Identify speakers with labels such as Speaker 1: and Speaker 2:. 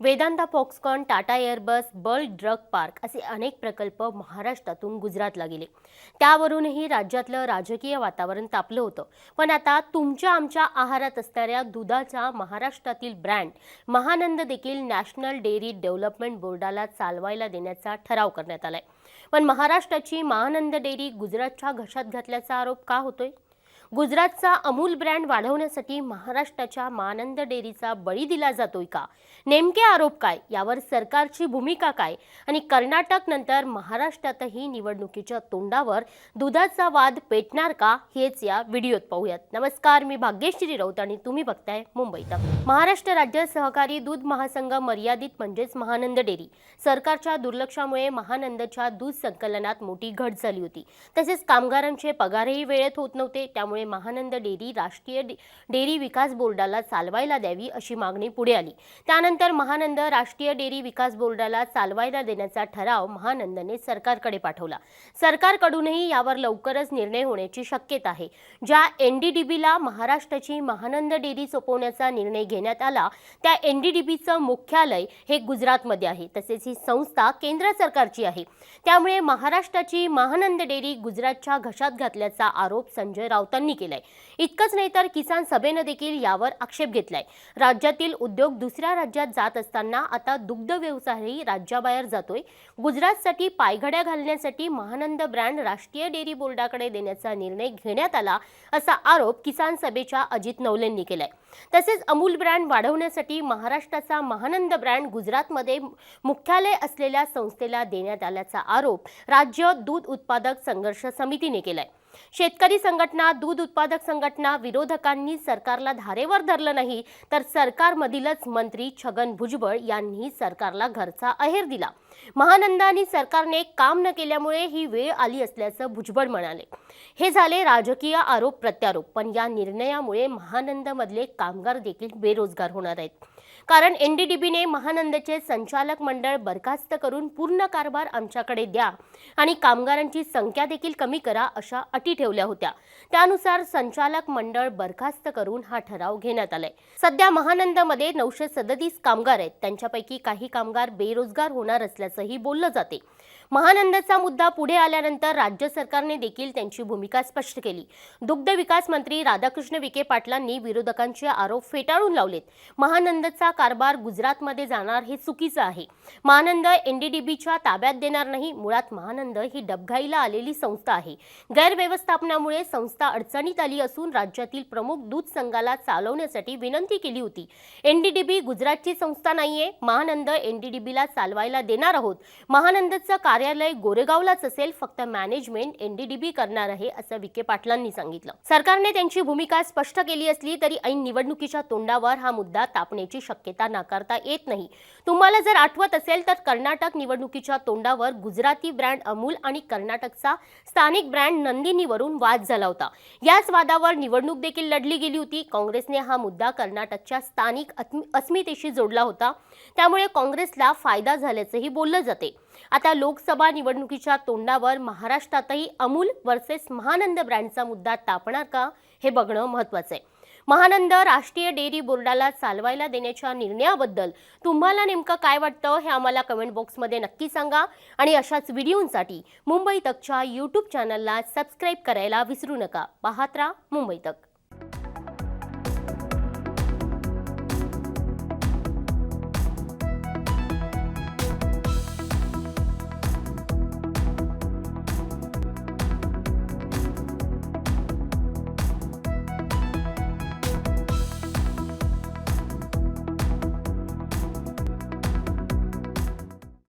Speaker 1: Vedanta Foxconn Tata Airbus बर्ड drug park असे अनेक प्रकल्प महाराष्ट्रातून गुजरातला गेले. त्यावरूनही राज्यातलं राजकीय वातावरण तापलं होतं. पण आता तुमच्या आमच्या आहारात असणाऱ्या दुधाचा महाराष्ट्रातील ब्रँड महानंद देखील नॅशनल डेअरी डेव्हलपमेंट बोर्डाला चालवायला देण्याचा ठराव करण्यात आलाय. पण महाराष्ट्राची महानंद डेअरी गुजरातच्या घशात घातल्याचा आरोप का होतोय? गुजरातचा अमूल ब्रँड वाढवण्यासाठी महाराष्ट्राच्या मानंद डेअरीचा बळी दिला जातोय का? नेमके आरोप काय? यावर सरकारची भूमिका काय? आणि कर्नाटक नंतर महाराष्ट्रातही निवडणुकीच्या तोंडावर दुधाचा वाद पेटणार का? हेच या व्हिडिओत पाहूयात. नमस्कार मी भाग्यश्री राऊत आणि तुम्ही बघताय मुंबई तक. महाराष्ट्र राज्य सहकारी दूध महासंघ मर्यादित म्हणजेच महानंद डेअरी. सरकारच्या दुर्लक्षामुळे महानंदच्या दूध संकलनात मोठी घट झाली होती. तसेच कामगारांचे पगारही वेळेत होत नव्हते त्यामुळे महानंद डेअरी राष्ट्रीय डेअरी विकास बोर्डाला चालवायला द्यावी अशी मागणी पुढे आली. त्यानंतर महानंद राष्ट्रीय डेअरी विकास बोर्डाला चालवायला देण्याचा ठराव महानंदने सरकारकडे पाठवला. सरकारकडूनही यावर लवकरच निर्णय होण्याची शक्यता आहे. ज्या एनडीडीबीला महाराष्ट्राची महानंद डेअरी सोपवण्याचा निर्णय घेण्यात आला त्या एनडीडीबीचं मुख्यालय हे गुजरातमध्ये आहे. तसेच ही संस्था केंद्र सरकारची आहे. त्यामुळे महाराष्ट्राची महानंद डेअरी गुजरातच्या घशात घातल्याचा आरोप संजय राऊतांनी केलाय. इतकंच नाही तर किसान सभेनं देखील यावर आक्षेप घेतलाय. राज्यातील उद्योग दुसऱ्या राज्यात जात असताना आता दुग्ध व्यवसायही राज्याबाहेर जातोय. गुजरातसाठी पायघड्या घालण्यासाठी महानंद ब्रँड राष्ट्रीय डेअरी बोर्डाकडे देण्याचा निर्णय घेण्यात आला असा आरोप किसान सभेच्या अजित नवलेंनी केलाय. तसेच अमूल ब्रँड वाढवण्यासाठी महाराष्ट्राचा महानंद ब्रँड गुजरातमध्ये मुख्यालय असलेल्या संस्थेला देण्यात आल्याचा आरोप राज्य दूध उत्पादक संघर्ष समितीने केलाय. शेतकरी संघटना दूध उत्पादक संघटना विरोधकांनी सरकारला धारेवर धरलं नाही तर सरकारमधीलच मंत्री छगन भुजबळ यांनी सरकारला घरचा अहेर दिला. महानंद आणि सरकारने काम न केल्यामुळे ही वेळ आली असल्याचं भुजबळ म्हणाले. हे झाले राजकीय आरोप प्रत्यारोप पण या निर्णयामुळे महानंदमधले कामगार देखील बेरोजगार होणार आहेत. कारण एन डी डी बीने महानंदचे संचालक मंडळ बरखास्त करून पूर्ण कारभार आमच्याकडे द्या आणि कामगारांची संख्या देखील कमी करा अशा अटी ठेवल्या होत्या. त्यानुसार संचालक मंडळ बरखास्त करून हा ठराव घेण्यात आलाय. सध्या महानंदमध्ये नऊशे सदतीस कामगार आहेत. त्यांच्यापैकी काही कामगार बेरोजगार होणार असल्याचंही बोललं जाते. महानंदचा मुद्दा पुढे आल्यानंतर राज्य सरकारने देखील त्यांची भूमिका स्पष्ट केली. दुग्ध विकास मंत्री राधाकृष्ण विखे पाटलांनी विरोधकांचे आरोप फेटाळून लावलेत. महानंदचा कारभार गुजरातमध्ये जाणार हे चुकीचं आहे. महानंद एनडीडीबीच्या ताब्यात देणार नाही. मुळात महानंद ही डबघाईला आलेली संस्था आहे. गैरव्यवस्थापनामुळे संस्था अडचणीत आली असून राज्यातील प्रमुख दूध संघाला चालवण्यासाठी विनंती केली होती. एनडीडीबी गुजरातची संस्था नाहीये. महानंद एनडीडीबीला चालवायला देणार आहोत. महानंदचं कार्यालय गोरेगावलाच असेल. फक्त मॅनेजमेंट एनडीडीबी करणार आहे असं विखे पाटलांनी सांगितलं. सरकारने त्यांची भूमिका स्पष्ट केली असली तरी ऐन निवडणुकीच्या तोंडावर हा मुद्दा तापण्याची शक्यता शक्यता नाकारता येत नाही. तुम्हाला जर आठवत असेल तर कर्नाटक निवडणुकीच्या तोंडावर गुजराती ब्रँड अमूल आणि कर्नाटकचा स्थानिक ब्रँड नंदिनीवरून वाद झाला होता. याच वादावर निवडणूक देखील लढली गेली होती. काँग्रेसने हा मुद्दा कर्नाटकच्या स्थानिक अस्मि- अस्मितेशी जोडला होता. त्यामुळे काँग्रेसला फायदा झाल्याचंही बोललं जाते. आता लोकसभा निवडणुकीच्या तोंडावर महाराष्ट्रातही अमूल वर्सेस महानंद ब्रँडचा मुद्दा तापणार का हे बघणं महत्त्वाचं आहे. महानंद राष्ट्रीय डेअरी बोर्डाला चालवायला देण्याच्या निर्णयाबद्दल तुम्हाला नेमकं काय वाटतं हे आम्हाला कमेंट बॉक्समध्ये नक्की सांगा. आणि अशाच व्हिडिओंसाठी मुंबई तकच्या यूट्यूब चॅनलला सबस्क्राईब करायला विसरू नका. पाहत राहा मुंबई तक.